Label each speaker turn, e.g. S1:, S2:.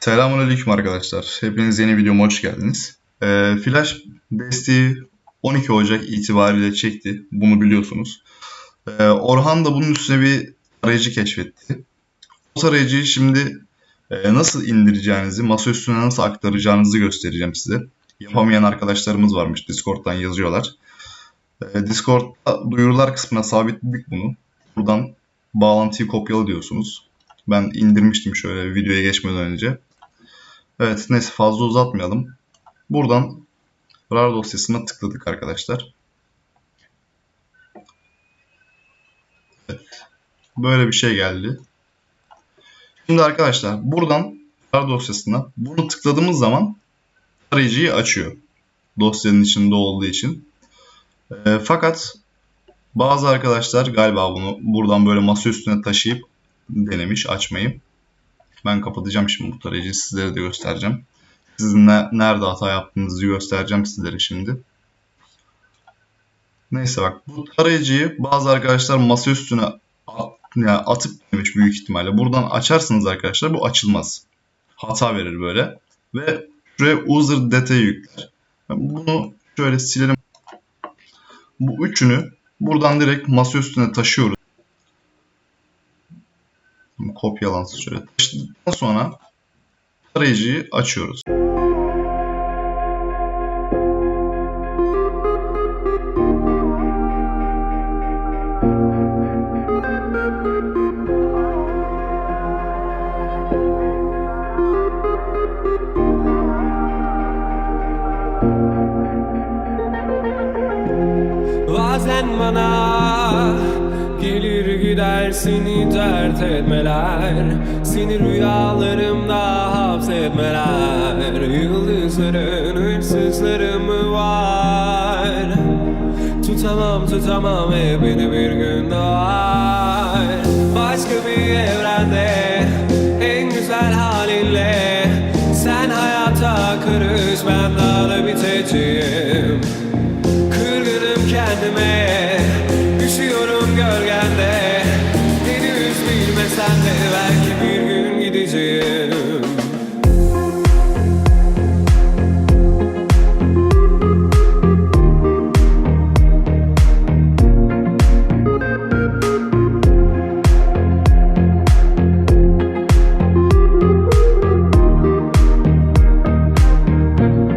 S1: Selamünaleyküm arkadaşlar. Hepiniz yeni videoma hoş geldiniz. Ee, Flash desteği 12 Ocak itibariyle çekti. Bunu biliyorsunuz. Ee, Orhan da bunun üstüne bir tarayıcı keşfetti. O tarayıcıyı şimdi e, nasıl indireceğinizi, masa üstüne nasıl aktaracağınızı göstereceğim size. Yapamayan arkadaşlarımız varmış. Discord'dan yazıyorlar. Ee, Discord'da duyurular kısmına sabitledik bunu. Buradan bağlantıyı kopyala diyorsunuz. Ben indirmiştim şöyle videoya geçmeden önce. Evet neyse fazla uzatmayalım. Buradan RAR dosyasına tıkladık arkadaşlar. Evet. Böyle bir şey geldi. Şimdi arkadaşlar buradan RAR dosyasına bunu tıkladığımız zaman arayıcıyı açıyor. Dosyanın içinde olduğu için. E, fakat bazı arkadaşlar galiba bunu buradan böyle masa üstüne taşıyıp denemiş açmayı. Ben kapatacağım şimdi bu tarayıcıyı sizlere de göstereceğim. Sizin ne, nerede hata yaptığınızı göstereceğim sizlere şimdi. Neyse bak bu tarayıcıyı bazı arkadaşlar masa üstüne at, yani atıp demiş büyük ihtimalle. Buradan açarsınız arkadaşlar bu açılmaz. Hata verir böyle. Ve şuraya user data yükler. Bunu şöyle silelim. Bu üçünü buradan direkt masa üstüne taşıyoruz. Kopyalansın şöyle. Taşıdıktan sonra tarayıcıyı açıyoruz.
S2: Bazen bana Gelir gider seni dert etmeler. Seni rüyalarımda hapsetmeler. Yıldızların hırsızları var? Tutamam tutamam hep beni bir gün doğar. Başka bir evrende en güzel halinle. Sen hayata karış ben daha da biteceğim. Kırgınım kendime. I knew I.